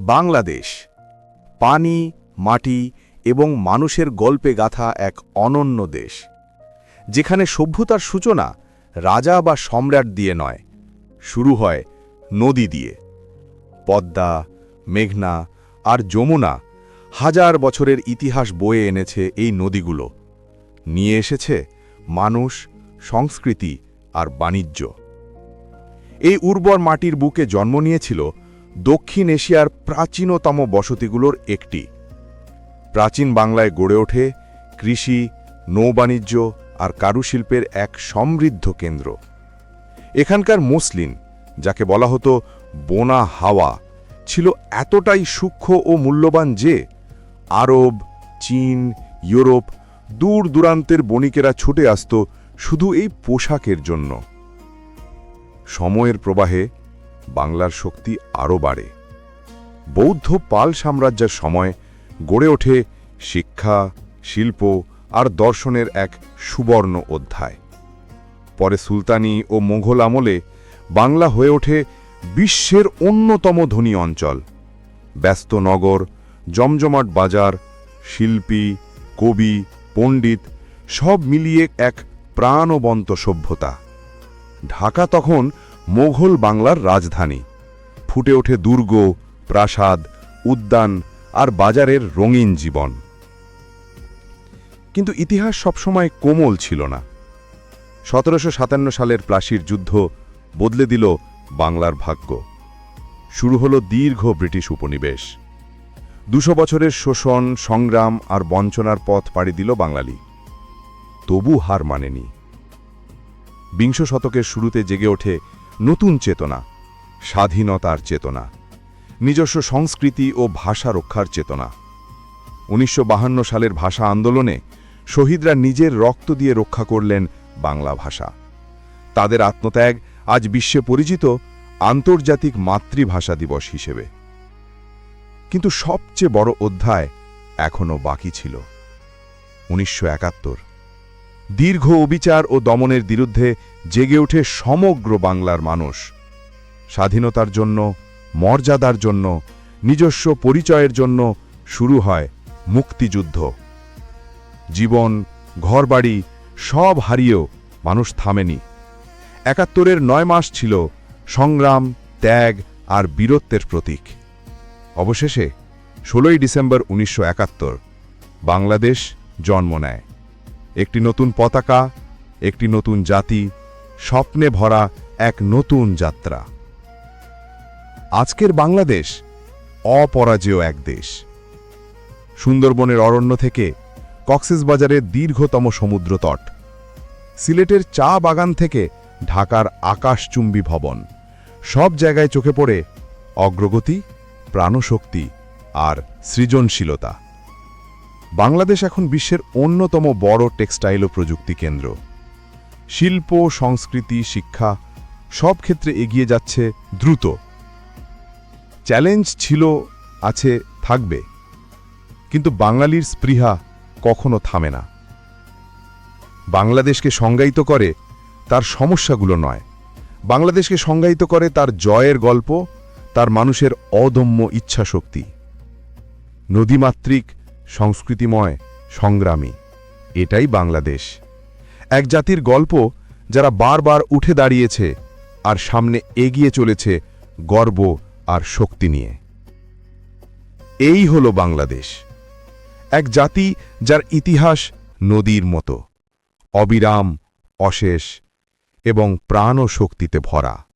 বাংলাদেশ। পানি, মাটি এবং মানুষের গল্পে গাথা এক অনন্য দেশ। যেখানে সভ্যতার সূচনা রাজা বা সম্রাট দিয়ে নয়, শুরু হয় নদী দিয়ে। পদ্মা, মেঘনা আর যমুনা হাজার বছরের ইতিহাস বয়ে এনেছে এই নদীগুলো। নিয়ে এসেছে মানুষ, সংস্কৃতি আর বাণিজ্য। এই উর্বর মাটির বুকে জন্ম নিয়েছিল দক্ষিণ এশিয়ার প্রাচীনতম বসতিগুলোর একটি। প্রাচীন বাংলায় গড়ে ওঠে কৃষি, নৌবাণিজ্য আর কারুশিল্পের এক সমৃদ্ধ কেন্দ্র। এখানকার মুসলিন, যাকে বলা হতো বোনা হাওয়া, ছিল এতটাই সূক্ষ্ম ও মূল্যবান যে আরব, চীন, ইউরোপ দূর দূরান্তের বণিকেরা ছুটে আসত শুধু এই পোশাকের জন্য। সময়ের প্রবাহে বাংলার শক্তি আরও বাড়ে। বৌদ্ধ পাল সাম্রাজ্যের সময় গড়ে ওঠে শিক্ষা, শিল্প আর দর্শনের এক সুবর্ণ অধ্যায়। পরে সুলতানি ও মোঘল আমলে বাংলা হয়ে ওঠে বিশ্বের অন্যতম ধনী অঞ্চল। ব্যস্ত নগর, জমজমাট বাজার, শিল্পী, কবি, পণ্ডিত সব মিলিয়ে এক প্রাণবন্ত সভ্যতা। ঢাকা তখন মোঘল বাংলার রাজধানী। ফুটে ওঠে দুর্গ, প্রাসাদ, উদ্যান আর বাজারের রঙিন জীবন। কিন্তু ইতিহাস সবসময় কোমল ছিল না। সতেরোশো সাতান্ন সালের প্লাসির যুদ্ধ বদলে দিল বাংলার ভাগ্য। শুরু হল দীর্ঘ ব্রিটিশ উপনিবেশ। দুশো বছরের শোষণ, সংগ্রাম আর বঞ্চনার পথ পাড়ি দিল বাঙালি। তবু হার মানেনি। বিংশ শতকের শুরুতে জেগে ওঠে নতুন চেতনা, স্বাধীনতার চেতনা, নিজস্ব সংস্কৃতি ও ভাষা রক্ষার চেতনা। উনিশশো সালের ভাষা আন্দোলনে শহীদরা নিজের রক্ত দিয়ে রক্ষা করলেন বাংলা ভাষা। তাদের আত্মত্যাগ আজ বিশ্বে পরিচিত আন্তর্জাতিক মাতৃভাষা দিবস হিসেবে। কিন্তু সবচেয়ে বড় অধ্যায় এখনও বাকি ছিল। উনিশশো একাত্তর। দীর্ঘ অবিচার ও দমনের বিরুদ্ধে জেগে ওঠে সমগ্র বাংলার মানুষ। স্বাধীনতার জন্য, মর্যাদার জন্য, নিজস্ব পরিচয়ের জন্য শুরু হয় মুক্তিযুদ্ধ। জীবন, ঘরবাড়ি সব হারিয়েও মানুষ থামেনি। একাত্তরের নয় মাস ছিল সংগ্রাম, ত্যাগ আর বীরত্বের প্রতীক। অবশেষে ষোলোই ডিসেম্বর উনিশশো একাত্তর বাংলাদেশ জন্ম নেয়। একটি নতুন পতাকা, একটি নতুন জাতি, স্বপ্নে ভরা এক নতুন যাত্রা। আজকের বাংলাদেশ অপরাজেয় এক দেশ। সুন্দরবনের অরণ্য থেকে কক্সেসবাজারের দীর্ঘতম সমুদ্র তট, সিলেটের চা বাগান থেকে ঢাকার আকাশচুম্বী ভবন, সব জায়গায় চোখে পড়ে অগ্রগতি, প্রাণশক্তি আর সৃজনশীলতা। বাংলাদেশ এখন বিশ্বের অন্যতম বড় টেক্সটাইল ও প্রযুক্তি কেন্দ্র। শিল্প, সংস্কৃতি, শিক্ষা সব ক্ষেত্রে এগিয়ে যাচ্ছে দ্রুত। চ্যালেঞ্জ ছিল, আছে, থাকবে। কিন্তু বাঙালির স্পৃহা কখনো থামে না। বাংলাদেশকে সংজ্ঞায়িত করে তার সমস্যাগুলো নয়। বাংলাদেশকে সংজ্ঞায়িত করে তার জয়ের গল্প, তার মানুষের অদম্য ইচ্ছাশক্তি। নদীমাতৃক সংস্কৃতিময়, সংগ্রামী। এটাই বাংলাদেশ। এক জাতির গল্প যারা বারবার উঠে দাঁড়িয়েছে আর সামনে এগিয়ে চলেছে গর্ব আর শক্তি নিয়ে। এই হল বাংলাদেশ। এক জাতি যার ইতিহাস নদীর মতো, অবিরাম, অশেষ এবং প্রাণ ও শক্তিতে ভরা।